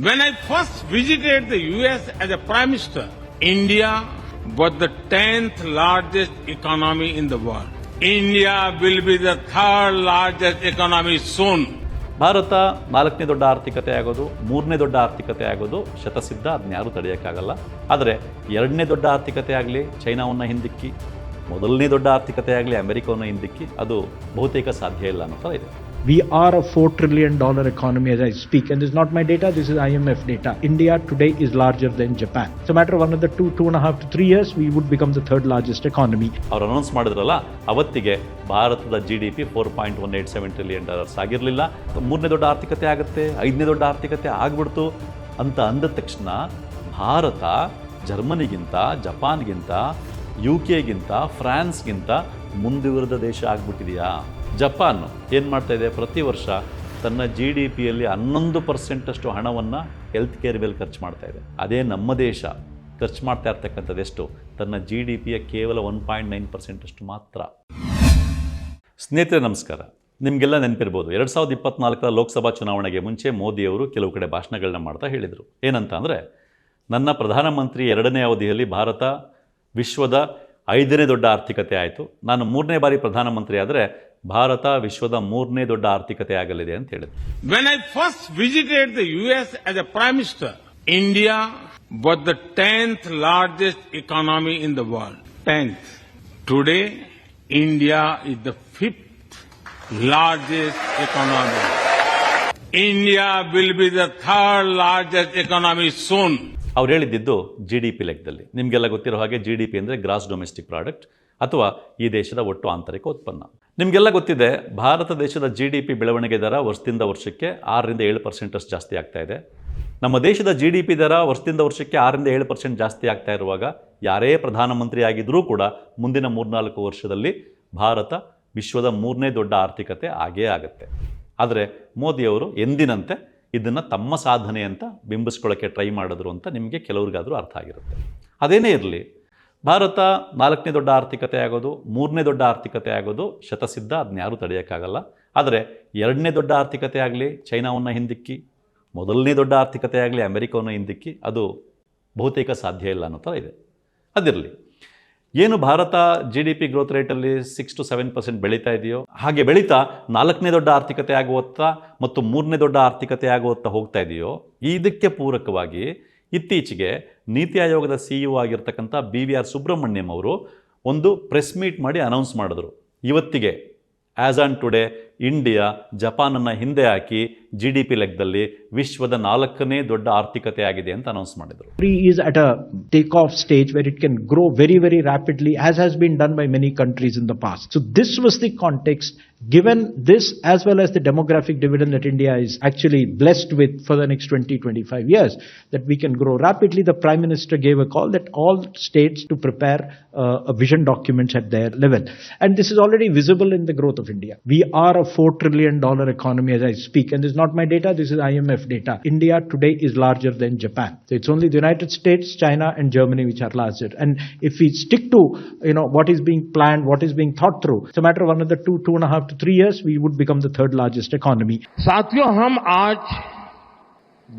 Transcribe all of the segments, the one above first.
When I first visited the US as a Prime Minister, India was the 10th largest economy in the world. India will be the third largest economy soon. Bharat ನಾಲ್ಕನೇ ದೊಡ್ಡ ಆರ್ಥಿಕತೆ ಆಗೋದು ಮೂರನೇ ದೊಡ್ಡ ಆರ್ಥಿಕತೆ ಆಗೋದು ಶತಸಿದ್ಧ ಅದನ್ನ ಯಾರೂ ತಡೆಯೋಕ್ಕಾಗಲ್ಲ ಆದರೆ ಎರಡನೇ ದೊಡ್ಡ ಆರ್ಥಿಕತೆ ಆಗಲಿ ಚೈನಾವನ್ನು ಹಿಂದಿಕ್ಕಿ ಮೊದಲನೇ ದೊಡ್ಡ ಆರ್ಥಿಕತೆ ಆಗಲಿ ಅಮೆರಿಕವನ್ನು ಹಿಂದಿಕ್ಕಿ ಅದು ಬಹುತೇಕ ಸಾಧ್ಯ ಇಲ್ಲ ಅನ್ನೋ ಥರ ಇದೆ We are a $4 trillion economy as I speak, and this is not my data, this is IMF data. India today is larger than Japan. It's a matter of another two, two and a half to three years, we would become the third largest economy. ಅವ್ರು announce ಮಾಡಿದ್ರಲ್ಲ ಅವತ್ತಿಗೆ ಭಾರತದ G D P four point one eight seven trillion dollars ಆಗಿರಲಿಲ್ಲ ಮೂರನೇ ದೊಡ್ಡ ಆರ್ಥಿಕತೆ ಆಗುತ್ತೆ ಐದನೇ ದೊಡ್ಡ ಆರ್ಥಿಕತೆ ಆಗ್ಬಿಡ್ತು ಅಂತ ಅಂದ ತಕ್ಷಣ ಭಾರತ ಜರ್ಮನಿಗಿಂತ ಜಪಾನ್ಗಿಂತ ಯು ಕೆಗಿಂತ ಫ್ರಾನ್ಸ್ಗಿಂತ ಮುಂದುವರೆದ ದೇಶ ಆಗ್ಬಿಟ್ಟಿದೆಯಾ ಜಪಾನ್ ಏನು ಮಾಡ್ತಾ ಇದೆ? ಪ್ರತಿ ವರ್ಷ ತನ್ನ ಜಿ ಡಿ ಪಿಯಲ್ಲಿ ಹನ್ನೊಂದು ಪರ್ಸೆಂಟಷ್ಟು ಹಣವನ್ನು ಹೆಲ್ತ್ ಕೇರ್ ಮೇಲೆ ಖರ್ಚು ಮಾಡ್ತಾ ಇದೆ. ಅದೇ ನಮ್ಮ ದೇಶ ಖರ್ಚು ಮಾಡ್ತಾ ಇರ್ತಕ್ಕಂಥದ್ದು ಎಷ್ಟು? ತನ್ನ ಜಿ ಡಿ ಪಿಯ ಕೇವಲ ಒನ್ ಪಾಯಿಂಟ್ ನೈನ್ ಪರ್ಸೆಂಟಷ್ಟು ಮಾತ್ರ. ಸ್ನೇಹಿತರೆ, ನಮಸ್ಕಾರ. ನಿಮಗೆಲ್ಲ ನೆನಪಿರ್ಬೋದು, ಎರಡು ಸಾವಿರದ ಇಪ್ಪತ್ನಾಲ್ಕರ ಲೋಕಸಭಾ ಚುನಾವಣೆಗೆ ಮುಂಚೆ ಮೋದಿಯವರು ಕೆಲವು ಕಡೆ ಭಾಷಣಗಳನ್ನ ಮಾಡ್ತಾ ಹೇಳಿದರು. ಏನಂತ ಅಂದರೆ ನನ್ನ ಪ್ರಧಾನಮಂತ್ರಿ ಎರಡನೇ ಅವಧಿಯಲ್ಲಿ ಭಾರತ ವಿಶ್ವದ ಐದನೇ ದೊಡ್ಡ ಆರ್ಥಿಕತೆ ಆಯಿತು. ನಾನು ಮೂರನೇ ಬಾರಿ ಪ್ರಧಾನಮಂತ್ರಿ ಆದರೆ ಭಾರತ ವಿಶ್ವದ ಮೂರನೇ ದೊಡ್ಡ ಆರ್ಥಿಕತೆ ಆಗಲಿದೆ ಅಂತ when When first visited the U S as a prime minister India was the 10th largest economy in the world. 10th. Today, India is the fifth largest economy. India will be the third largest economy soon. ಅವ್ರು ಹೇಳಿದ್ದು G D P ಲೆಕ್ಕದಲ್ಲಿ ನಿಮಗೆಲ್ಲ ಗೊತ್ತಿರೋ ಹಾಗೆ G D P ಅಂದರೆ gross domestic product ಅಥವಾ ಈ ದೇಶದ ಒಟ್ಟು ಆಂತರಿಕ ಉತ್ಪನ್ನ. ನಿಮಗೆಲ್ಲ ಗೊತ್ತಿದೆ, ಭಾರತ ದೇಶದ ಜಿ ಡಿ ಪಿ ಬೆಳವಣಿಗೆ ದರ ವರ್ಷದಿಂದ ವರ್ಷಕ್ಕೆ ಆರರಿಂದ ಏಳು ಪರ್ಸೆಂಟಷ್ಟು ಜಾಸ್ತಿ ಆಗ್ತಾ ಇದೆ. ನಮ್ಮ ದೇಶದ ಜಿ ಡಿ ಪಿ ದರ ವರ್ಷದಿಂದ ವರ್ಷಕ್ಕೆ ಆರರಿಂದ ಏಳು ಪರ್ಸೆಂಟ್ ಜಾಸ್ತಿ ಆಗ್ತಾ ಇರುವಾಗ ಯಾರೇ ಪ್ರಧಾನಮಂತ್ರಿ ಆಗಿದ್ರೂ ಕೂಡ ಮುಂದಿನ ಮೂರ್ನಾಲ್ಕು ವರ್ಷದಲ್ಲಿ ಭಾರತ ವಿಶ್ವದ ಮೂರನೇ ದೊಡ್ಡ ಆರ್ಥಿಕತೆ ಆಗೇ ಆಗುತ್ತೆ. ಆದರೆ ಮೋದಿಯವರು ಎಂದಿನಂತೆ ಇದನ್ನು ತಮ್ಮ ಸಾಧನೆ ಅಂತ ಬಿಂಬಿಸ್ಕೊಳ್ಳೋಕ್ಕೆ ಟ್ರೈ ಮಾಡಿದ್ರು ಅಂತ ನಿಮಗೆ ಕೆಲವ್ರಿಗಾದರೂ ಅರ್ಥ ಆಗಿರುತ್ತೆ. ಅದೇನೇ ಇರಲಿ ಭಾರತ ನಾಲ್ಕನೇ ದೊಡ್ಡ ಆರ್ಥಿಕತೆ ಆಗೋದು, ಮೂರನೇ ದೊಡ್ಡ ಆರ್ಥಿಕತೆ ಆಗೋದು ಶತಸಿದ್ಧ ಅದನ್ನ ಯಾರೂ ತಡೆಯೋಕ್ಕಾಗಲ್ಲ. ಆದರೆ ಎರಡನೇ ದೊಡ್ಡ ಆರ್ಥಿಕತೆ ಆಗಲಿ, ಚೈನಾವನ್ನು ಹಿಂದಿಕ್ಕಿ, ಮೊದಲನೇ ದೊಡ್ಡ ಆರ್ಥಿಕತೆ ಆಗಲಿ, ಅಮೆರಿಕವನ್ನು ಹಿಂದಿಕ್ಕಿ, ಅದು ಬಹುತೇಕ ಸಾಧ್ಯ ಇಲ್ಲ ಅನ್ನೋ ಥರ ಇದೆ. ಅದಿರಲಿ, ಏನು Bharat G D P growth ರೇಟಲ್ಲಿ ಸಿಕ್ಸ್ ಟು ಸೆವೆನ್ ಪರ್ಸೆಂಟ್ ಬೆಳೀತಾ ಇದೆಯೋ, ಹಾಗೆ ಬೆಳೀತಾ ನಾಲ್ಕನೇ ದೊಡ್ಡ ಆರ್ಥಿಕತೆ ಆಗುವತ್ತ ಮತ್ತು ಮೂರನೇ ದೊಡ್ಡ ಆರ್ಥಿಕತೆ ಆಗುವತ್ತ ಹೋಗ್ತಾ ಇದೆಯೋ ಇದಕ್ಕೆ ಪೂರಕವಾಗಿ ಇತ್ತೀಚೆಗೆ ನೀತಿ ಆಯೋಗದ ಸಿ ಇಒ ಆಗಿರ್ತಕ್ಕಂಥ ಬಿ ವಿ ಆರ್ ಸುಬ್ರಹ್ಮಣ್ಯಂ ಅವರು ಒಂದು ಪ್ರೆಸ್ ಮೀಟ್ ಮಾಡಿ ಅನೌನ್ಸ್ ಮಾಡಿದ್ರು. ಇವತ್ತಿಗೆ ಆ್ಯಸ್ ಆನ್ ಟುಡೇ ಇಂಡಿಯಾ ಜಪಾನನ್ನು ಹಿಂದೆ ಹಾಕಿ ಜಿ ಡಿ ಪಿ ಲೆಕ್ಕದಲ್ಲಿ ವಿಶ್ವದ ನಾಲ್ಕನೇ ದೊಡ್ಡ ಆರ್ಥಿಕತೆ ಆಗಿದೆ ಅಂತ ಅನೌನ್ಸ್ ಮಾಡಿದರು Country is at a takeoff stage where it can grow very, very rapidly, as has been done by many countries in the past. So this was the context. Given this, as well as the demographic dividend that India is actually blessed with for the next 20, 25 years, that we can grow rapidly, the Prime Minister gave a call that all states to prepare uh, a vision documents at their level. And this is already visible in the growth of India. We are a $4 trillion economy as I speak. And this is not my data, this is IMF data. India today is larger than Japan. So it's only the United States, China and Germany which are larger. And if we stick to, you know, what is being planned, what is being thought through, it's a matter of another two, two and a half to three years, we would become the third largest economy. साथियों हम आज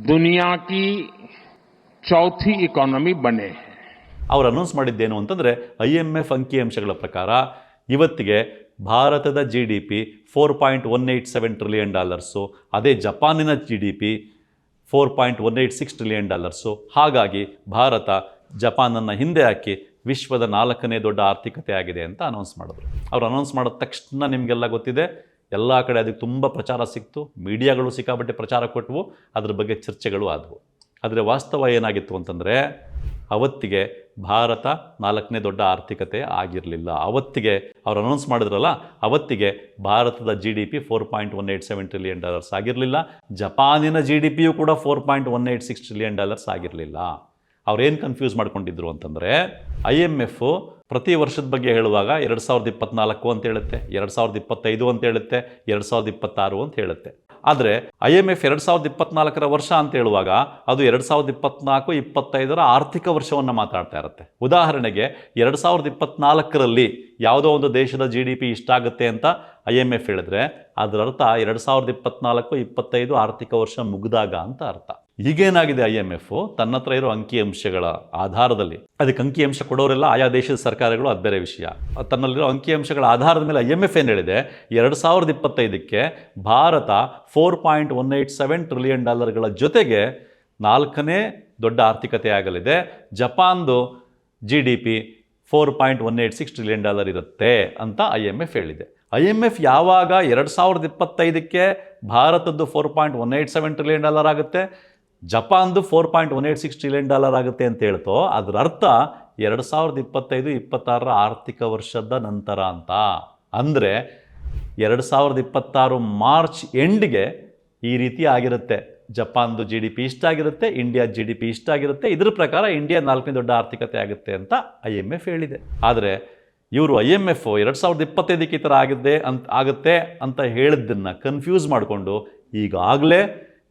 दुनिया की चौथी economy बने हैं ಅವ್ರು announce ಮಾಡಿದ್ದೇನು ಅಂತಂದರೆ ಐ ಎಮ್ ಎಫ್ ಅಂಕಿಅಂಶಗಳ ಪ್ರಕಾರ ಇವತ್ತಿಗೆ ಭಾರತದ G D P four point one eight seven trillion dollars ಅದೇ ಜಪಾನಿನ G D P four point one eight six trillion dollars ಹಾಗಾಗಿ ಭಾರತ ಜಪಾನನ್ನು ಹಿಂದೆ ಹಾಕಿ ವಿಶ್ವದ ನಾಲ್ಕನೇ ದೊಡ್ಡ ಆರ್ಥಿಕತೆ ಆಗಿದೆ ಅಂತ ಅನೌನ್ಸ್ ಮಾಡಿದ್ರು. ಅವ್ರು ಅನೌನ್ಸ್ ಮಾಡಿದ ತಕ್ಷಣ ನಿಮಗೆಲ್ಲ ಗೊತ್ತಿದೆ, ಎಲ್ಲ ಕಡೆ ಅದಕ್ಕೆ ತುಂಬ ಪ್ರಚಾರ ಸಿಕ್ತು, ಮೀಡಿಯಾಗಳು ಸಿಕ್ಕಾಪಟ್ಟೆ ಪ್ರಚಾರ ಕೊಟ್ಟವು ಅದ್ರ ಬಗ್ಗೆ ಚರ್ಚೆಗಳು ಆದವು. ಆದರೆ ವಾಸ್ತವ ಏನಾಗಿತ್ತು ಅಂತಂದರೆ, ಅವತ್ತಿಗೆ ಭಾರತ ನಾಲ್ಕನೇ ದೊಡ್ಡ ಆರ್ಥಿಕತೆ ಆಗಿರಲಿಲ್ಲ. ಅವತ್ತಿಗೆ ಅವ್ರು ಅನೌನ್ಸ್ ಮಾಡಿದ್ರಲ್ಲ, ಅವತ್ತಿಗೆ ಭಾರತದ G D P four point one eight seven trillion dollars ಆಗಿರಲಿಲ್ಲ. ಜಪಾನಿನ ಜಿ ಡಿ ಪಿಯು ಕೂಡ four point one eight six trillion dollars ಆಗಿರಲಿಲ್ಲ. ಅವ್ರೇನು ಕನ್ಫ್ಯೂಸ್ ಮಾಡ್ಕೊಂಡಿದ್ರು ಅಂತಂದರೆ ಐ ಎಂ ಎಫ್ ಪ್ರತಿ ವರ್ಷದ ಬಗ್ಗೆ ಹೇಳುವಾಗ ಎರಡು ಸಾವಿರದ ಇಪ್ಪತ್ನಾಲ್ಕು ಅಂತ ಹೇಳುತ್ತೆ, ಎರಡು ಸಾವಿರದ ಇಪ್ಪತ್ತೈದು ಅಂತ ಹೇಳುತ್ತೆ, ಎರಡು ಸಾವಿರದ ಇಪ್ಪತ್ತಾರು ಅಂತ ಹೇಳುತ್ತೆ. ಆದರೆ ಐ ಎಂ ಎಫ್ ಎರಡು ಸಾವಿರದ ಇಪ್ಪತ್ನಾಲ್ಕರ ವರ್ಷ ಅಂತ ಹೇಳುವಾಗ ಅದು ಎರಡು ಸಾವಿರದ ಇಪ್ಪತ್ನಾಲ್ಕು, ಇಪ್ಪತ್ತೈದರ ಆರ್ಥಿಕ ವರ್ಷವನ್ನು ಮಾತಾಡ್ತಾ ಇರುತ್ತೆ. ಉದಾಹರಣೆಗೆ ಎರಡು ಸಾವಿರದ ಇಪ್ಪತ್ನಾಲ್ಕರಲ್ಲಿ ಯಾವುದೋ ಒಂದು ದೇಶದ ಜಿ ಡಿ ಪಿ ಇಷ್ಟಾಗುತ್ತೆ ಅಂತ ಐ ಎಂ ಎಫ್ ಹೇಳಿದ್ರೆ, ಅದರರ್ಥ ಎರಡು ಸಾವಿರದ ಇಪ್ಪತ್ನಾಲ್ಕು, ಇಪ್ಪತ್ತೈದು ಆರ್ಥಿಕ ವರ್ಷ ಮುಗಿದಾಗ ಅಂತ ಅರ್ಥ. ಈಗೇನಾಗಿದೆ ಐ ಎಂ ಎಫ್ ತನ್ನ ಹತ್ರ ಇರೋ ಅಂಕಿಅಂಶಗಳ ಆಧಾರದಲ್ಲಿ. ಅದಕ್ಕೆ ಅಂಕಿಅಂಶ ಕೊಡೋರೆಲ್ಲ ಆಯಾ ದೇಶದ ಸರ್ಕಾರಗಳು, ಅದು ಬೇರೆ ವಿಷಯ. ತನ್ನಲ್ಲಿರೋ ಅಂಕಿಅಂಶಗಳ ಆಧಾರದ ಮೇಲೆ ಐ ಎಂ ಎಫ್ ಏನು ಹೇಳಿದೆ? ಎರಡು ಸಾವಿರದ ಇಪ್ಪತ್ತೈದಕ್ಕೆ Bharat four point one eight seven trillion ಡಾಲರ್ಗಳ ಜೊತೆಗೆ ನಾಲ್ಕನೇ ದೊಡ್ಡ ಆರ್ಥಿಕತೆ ಆಗಲಿದೆ. ಜಪಾನ್ದು G D P four point one eight six trillion dollar ಇರುತ್ತೆ ಅಂತ ಐ ಎಂ ಎಫ್ ಹೇಳಿದೆ. ಐ ಎಂ ಎಫ್ ಯಾವಾಗ ಎರಡು ಸಾವಿರದ ಇಪ್ಪತ್ತೈದಕ್ಕೆ ಭಾರತದ್ದು four point one eight seven trillion dollar ಆಗುತ್ತೆ? ಜಪಾನ್ದು four point one eight six trillion dollar ಆಗುತ್ತೆ ಅಂತ ಹೇಳ್ತೋ, ಅದರ ಅರ್ಥ ಎರಡು ಸಾವಿರದ ಇಪ್ಪತ್ತೈದು, ಇಪ್ಪತ್ತಾರರ ಆರ್ಥಿಕ ವರ್ಷದ ನಂತರ ಅಂತ. ಅಂದರೆ ಎರಡು ಸಾವಿರದ ಇಪ್ಪತ್ತಾರು ಮಾರ್ಚ್ ಎಂಡ್ಗೆ ಈ ರೀತಿ ಆಗಿರುತ್ತೆ. ಜಪಾನ್ದು ಜಿ ಡಿ ಪಿ ಇಷ್ಟಾಗಿರುತ್ತೆ ಇಂಡಿಯಾ ಜಿ ಡಿ ಪಿ ಇಷ್ಟಾಗಿರುತ್ತೆ ಇದ್ರ ಪ್ರಕಾರ ಇಂಡಿಯಾ ನಾಲ್ಕನೇ ದೊಡ್ಡ ಆರ್ಥಿಕತೆ ಆಗುತ್ತೆ ಅಂತ ಐ ಎಂ ಎಫ್ ಹೇಳಿದೆ. ಆದರೆ ಇವರು ಐ ಎಂ ಎಫ್ ಎರಡು ಸಾವಿರದ ಇಪ್ಪತ್ತೈದಕ್ಕೆ ಈ ಥರ ಆಗಿದೆ ಅಂತ, ಆಗುತ್ತೆ ಅಂತ ಹೇಳಿದ್ದನ್ನು ಕನ್ಫ್ಯೂಸ್ ಮಾಡಿಕೊಂಡು ಈಗಾಗಲೇ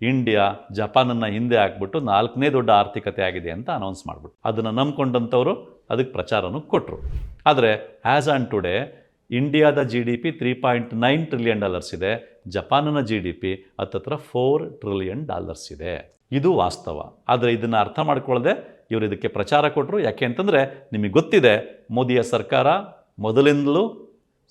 ಇಂಡಿಯಾ ಜಪಾನನ್ನು ಹಿಂದೆ ಹಾಕ್ಬಿಟ್ಟು ನಾಲ್ಕನೇ ದೊಡ್ಡ ಆರ್ಥಿಕತೆ ಆಗಿದೆ ಅಂತ ಅನೌನ್ಸ್ ಮಾಡಿಬಿಟ್ಟು ಅದನ್ನು ನಂಬ್ಕೊಂಡಂಥವರು ಅದಕ್ಕೆ ಪ್ರಚಾರನೂ ಕೊಟ್ಟರು ಆದರೆ ಆ್ಯಸ್ ಆನ್ ಟುಡೇ ಇಂಡಿಯಾದ G D P three point nine trillion dollars ಇದೆ, ಜಪಾನನ ಜಿ ಡಿ ಪಿ ಹತ್ತತ್ರ ಫೋರ್ ಟ್ರಿಲಿಯನ್ ಡಾಲರ್ಸ್ ಇದೆ. ಇದು ವಾಸ್ತವ. ಆದರೆ ಇದನ್ನು ಅರ್ಥ ಮಾಡ್ಕೊಳ್ಳದೆ ಇವರು ಇದಕ್ಕೆ ಪ್ರಚಾರ ಕೊಟ್ಟರು ಯಾಕೆ ಅಂತಂದರೆ, ನಿಮಗೆ ಗೊತ್ತಿದೆ, ಮೋದಿಯ ಸರ್ಕಾರ ಮೊದಲಿಂದಲೂ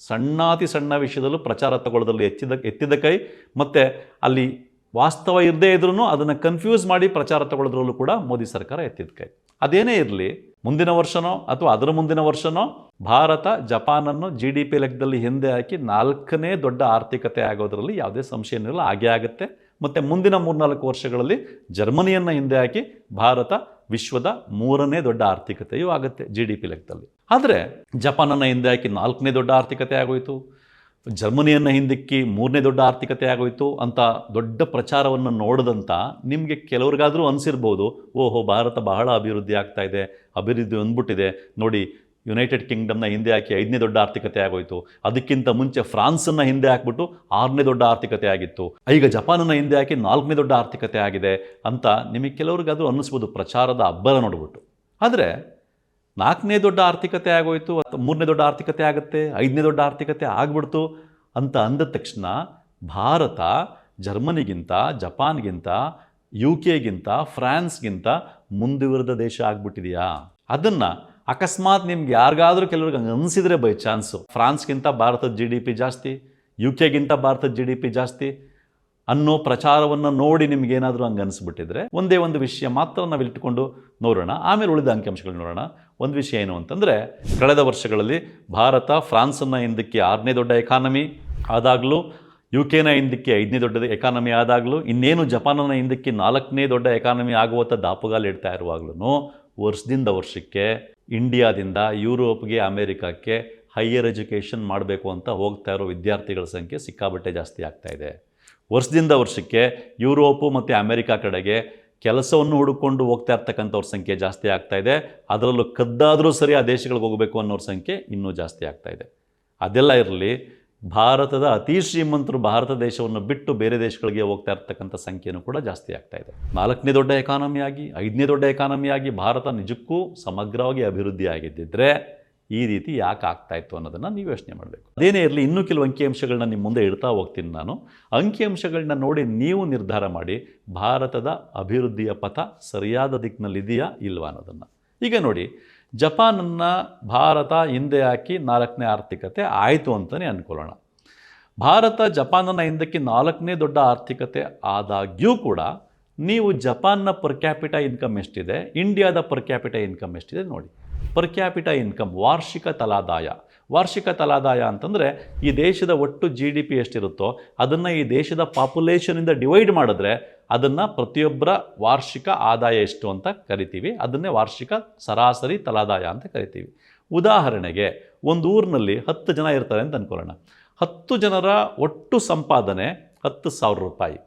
ಸಣ್ಣಾತಿ ಸಣ್ಣ ವಿಷಯದಲ್ಲೂ ಪ್ರಚಾರ ತಗೊಳ್ಳೋದ್ರಲ್ಲಿ ಎತ್ತಿದ ಎತ್ತಿದ ಕೈ. ಮತ್ತು ಅಲ್ಲಿ ವಾಸ್ತವ ಇರದೇ ಇದ್ರೂ ಅದನ್ನು ಕನ್ಫ್ಯೂಸ್ ಮಾಡಿ ಪ್ರಚಾರ ತಗೊಳ್ಳೋದ್ರಲ್ಲೂ ಕೂಡ ಮೋದಿ ಸರ್ಕಾರ ಎತ್ತಿದ ಅದೇನೇ ಇರಲಿ, ಮುಂದಿನ ವರ್ಷನೋ ಅಥವಾ ಅದರ ಮುಂದಿನ ವರ್ಷನೋ ಭಾರತ ಜಪಾನನ್ನು ಜಿ ಡಿ ಪಿ ಲೆಕ್ಕದಲ್ಲಿ ಹಿಂದೆ ಹಾಕಿ ನಾಲ್ಕನೇ ದೊಡ್ಡ ಆರ್ಥಿಕತೆ ಆಗೋದರಲ್ಲಿ ಯಾವುದೇ ಸಂಶಯ ಏನಿಲ್ಲ ಹಾಗೇ ಆಗುತ್ತೆ. ಮತ್ತು ಮುಂದಿನ ಮೂರ್ನಾಲ್ಕು ವರ್ಷಗಳಲ್ಲಿ ಜರ್ಮನಿಯನ್ನು ಹಿಂದೆ ಹಾಕಿ ಭಾರತ ವಿಶ್ವದ ಮೂರನೇ ದೊಡ್ಡ ಆರ್ಥಿಕತೆಯೂ ಆಗುತ್ತೆ ಜಿ ಡಿ ಪಿ ಲೆಕ್ಕದಲ್ಲಿ. ಆದರೆ ಜಪಾನನ್ನು ಹಿಂದೆ ಹಾಕಿ ನಾಲ್ಕನೇ ದೊಡ್ಡ ಆರ್ಥಿಕತೆ ಆಗೋಯಿತು. ಜರ್ಮನಿಯನ್ನು ಹಿಂದಿಕ್ಕಿ ಮೂರನೇ ದೊಡ್ಡ ಆರ್ಥಿಕತೆ ಆಗೋಯ್ತು ಅಂತ ದೊಡ್ಡ ಪ್ರಚಾರವನ್ನು ನೋಡಿದಂಥ ನಿಮಗೆ ಕೆಲವ್ರಿಗಾದರೂ ಅನಿಸಿರ್ಬೋದು, ಓಹೋ, ಭಾರತ ಬಹಳ ಅಭಿವೃದ್ಧಿ ಆಗ್ತಾ ಇದೆ, ಅಭಿವೃದ್ಧಿ ಅಂದ್ಬಿಟ್ಟಿದೆ ನೋಡಿ ಯುನೈಟೆಡ್ ಕಿಂಗ್ಡಮ್ನ ಹಿಂದೆ ಹಾಕಿ ಐದನೇ ದೊಡ್ಡ ಆರ್ಥಿಕತೆ ಆಗೋಯ್ತು. ಅದಕ್ಕಿಂತ ಮುಂಚೆ ಫ್ರಾನ್ಸನ್ನು ಹಿಂದೆ ಹಾಕ್ಬಿಟ್ಟು ಆರನೇ ದೊಡ್ಡ ಆರ್ಥಿಕತೆ ಆಗಿತ್ತು. ಈಗ ಜಪಾನನ್ನು ಹಿಂದೆ ಹಾಕಿ ನಾಲ್ಕನೇ ದೊಡ್ಡ ಆರ್ಥಿಕತೆ ಆಗಿದೆ ಅಂತ ನಿಮಗೆ ಕೆಲವ್ರಿಗಾದರೂ ಅನ್ನಿಸ್ಬೋದು ಪ್ರಚಾರದ ಅಬ್ಬರ ನೋಡ್ಬಿಟ್ಟು. ಆದರೆ ನಾಲ್ಕನೇ ದೊಡ್ಡ ಆರ್ಥಿಕತೆ ಆಗೋಯ್ತು, ಅಥವಾ ಮೂರನೇ ದೊಡ್ಡ ಆರ್ಥಿಕತೆ ಆಗುತ್ತೆ, ಐದನೇ ದೊಡ್ಡ ಆರ್ಥಿಕತೆ ಆಗ್ಬಿಡ್ತು ಅಂತ ಅಂದ ತಕ್ಷಣ ಭಾರತ ಜರ್ಮನಿಗಿಂತ, ಜಪಾನ್ಗಿಂತ ಯು ಕೆಗಿಂತ ಫ್ರಾನ್ಸ್ಗಿಂತ ಮುಂದುವರೆದ ದೇಶ ಆಗ್ಬಿಟ್ಟಿದೆಯಾ? ಅದನ್ನು ಅಕಸ್ಮಾತ್ ನಿಮ್ಗೆ ಯಾರಿಗಾದ್ರೂ ಕೆಲವ್ರಿಗೆ ಹಂಗೆ ಅನಿಸಿದ್ರೆ ಬೈ ಚಾನ್ಸು. ಫ್ರಾನ್ಸ್ಗಿಂತ ಭಾರತದ ಜಿ ಡಿ ಪಿ ಜಾಸ್ತಿ ಯು ಕೆಗಿಂತ ಭಾರತದ ಜಿ ಡಿ ಪಿ ಜಾಸ್ತಿ ಅನ್ನೋ ಪ್ರಚಾರವನ್ನು ನೋಡಿ ನಿಮ್ಗೇನಾದರೂ ಹಂಗೆ ಅನಿಸ್ಬಿಟ್ಟಿದ್ರೆ ಒಂದೇ ಒಂದು ವಿಷಯ ಮಾತ್ರ ನಾವು ಇಟ್ಕೊಂಡು ನೋಡೋಣ. ಆಮೇಲೆ ಉಳಿದ ಅಂಕಿಅಂಶಗಳು ನೋಡೋಣ. ಒಂದು ವಿಷಯ ಏನು ಅಂತಂದರೆ, ಕಳೆದ ವರ್ಷಗಳಲ್ಲಿ ಭಾರತ ಫ್ರಾನ್ಸನ್ನು ಹಿಂದಕ್ಕೆ ಆರನೇ ದೊಡ್ಡ ಎಕಾನಮಿ ಆದಾಗಲೂ ಯು ಕೆನ ಹಿಂದಕ್ಕೆ ಐದನೇ ದೊಡ್ಡ ಎಕಾನಮಿ ಆದಾಗಲೂ, ಇನ್ನೇನು ಜಪಾನನ ಹಿಂದಕ್ಕೆ ನಾಲ್ಕನೇ ದೊಡ್ಡ ಎಕಾನಮಿ ಆಗುವಂಥ ದಾಪುಗಾಲು ಇಡ್ತಾ ಇರುವಾಗಲೂ ವರ್ಷದಿಂದ ವರ್ಷಕ್ಕೆ ಇಂಡಿಯಾದಿಂದ ಯುರೋಪ್ಗೆ ಅಮೇರಿಕಕ್ಕೆ ಹೈಯರ್ ಎಜುಕೇಷನ್ ಮಾಡಬೇಕು ಅಂತ ಹೋಗ್ತಾ ಇರೋ ವಿದ್ಯಾರ್ಥಿಗಳ ಸಂಖ್ಯೆ ಸಿಕ್ಕಾಬಟ್ಟೆ ಜಾಸ್ತಿ ಆಗ್ತಾ ಇದೆ. ವರ್ಷದಿಂದ ವರ್ಷಕ್ಕೆ ಯುರೋಪು ಮತ್ತು ಅಮೇರಿಕಾ ಕಡೆಗೆ ಕೆಲಸವನ್ನು ಹುಡುಕೊಂಡು ಹೋಗ್ತಾ ಇರ್ತಕ್ಕಂಥವ್ರ ಸಂಖ್ಯೆ ಜಾಸ್ತಿ ಆಗ್ತಾ ಇದೆ. ಅದರಲ್ಲೂ ಕದ್ದಾದರೂ ಸರಿ ಆ ದೇಶಗಳಿಗೆ ಹೋಗಬೇಕು ಅನ್ನೋರ ಸಂಖ್ಯೆ ಇನ್ನೂ ಜಾಸ್ತಿ ಆಗ್ತಾ ಇದೆ. ಅದೆಲ್ಲ ಇರಲಿ, ಭಾರತದ ಅತಿ ಶ್ರೀಮಂತರು ಭಾರತ ದೇಶವನ್ನು ಬಿಟ್ಟು ಬೇರೆ ದೇಶಗಳಿಗೆ ಹೋಗ್ತಾ ಇರ್ತಕ್ಕಂಥ ಸಂಖ್ಯೆನೂ ಕೂಡ ಜಾಸ್ತಿ ಆಗ್ತಾ ಇದೆ. ನಾಲ್ಕನೇ ದೊಡ್ಡ ಎಕಾನಮಿ ಆಗಿ, ಐದನೇ ದೊಡ್ಡ ಎಕಾನಮಿ ಆಗಿ ಭಾರತ ನಿಜಕ್ಕೂ ಸಮಗ್ರವಾಗಿ ಅಭಿವೃದ್ಧಿ ಈ ರೀತಿ ಯಾಕೆ ಆಗ್ತಾ ಇತ್ತು ಅನ್ನೋದನ್ನು ನೀವು ಯೋಚನೆ ಮಾಡಬೇಕು. ಅದೇನೇ ಇರಲಿ, ಇನ್ನೂ ಕೆಲವು ಅಂಕಿಅಂಶಗಳನ್ನ ನಿಮ್ಮ ಮುಂದೆ ಇಡ್ತಾ ಹೋಗ್ತೀನಿ ನಾನು. ಅಂಕಿಅಂಶಗಳನ್ನ ನೋಡಿ ನೀವು ನಿರ್ಧಾರ ಮಾಡಿ, ಭಾರತದ ಅಭಿವೃದ್ಧಿಯ ಪಥ ಸರಿಯಾದ ದಿಕ್ಕಿನಲ್ಲಿದೆಯಾ ಇಲ್ವಾ ಅನ್ನೋದನ್ನು. ಈಗ ನೋಡಿ, ಜಪಾನನ್ನು ಭಾರತ ಹಿಂದೆ ಹಾಕಿ ನಾಲ್ಕನೇ ಆರ್ಥಿಕತೆ ಆಯಿತು ಅಂತಲೇ ಅಂದ್ಕೊಳ್ಳೋಣ ಭಾರತ ಜಪಾನನ್ನು ಹಿಂದಕ್ಕೆ ನಾಲ್ಕನೇ ದೊಡ್ಡ ಆರ್ಥಿಕತೆ ಆದಾಗ್ಯೂ ಕೂಡ ನೀವು ಜಪಾನ್ನ ಪರ್ ಕ್ಯಾಪಿಟ ಇನ್ಕಮ್ ಎಷ್ಟಿದೆ ಇಂಡಿಯಾದ ಪರ್ ಕ್ಯಾಪಿಟ ಇನ್ಕಮ್ ಎಷ್ಟಿದೆ ನೋಡಿ. ಪರ್ ಕ್ಯಾಪಿಟ ಇನ್ಕಮ್ ವಾರ್ಷಿಕ ತಲಾದಾಯ. ವಾರ್ಷಿಕ ತಲಾದಾಯ ಅಂತಂದರೆ ಈ ದೇಶದ ಒಟ್ಟು ಜಿ ಡಿ ಪಿ ಎಷ್ಟಿರುತ್ತೋ ಅದನ್ನು ಈ ದೇಶದ ಪಾಪ್ಯುಲೇಷನಿಂದ ಡಿವೈಡ್ ಮಾಡಿದ್ರೆ ಅದನ್ನು ಪ್ರತಿಯೊಬ್ಬರ ವಾರ್ಷಿಕ ಆದಾಯ ಎಷ್ಟು ಅಂತ ಕರಿತೀವಿ. ಅದನ್ನೇ ವಾರ್ಷಿಕ ಸರಾಸರಿ ತಲಾದಾಯ ಅಂತ ಕರಿತೀವಿ. ಉದಾಹರಣೆಗೆ ಒಂದು ಊರಿನಲ್ಲಿ ಹತ್ತು ಜನ ಇರ್ತಾರೆ ಅಂತ ಅಂದ್ಕೊಳ್ಳೋಣ ಹತ್ತು ಜನರ ಒಟ್ಟು ಸಂಪಾದನೆ ಹತ್ತು ಸಾವಿರ ರೂಪಾಯಿ.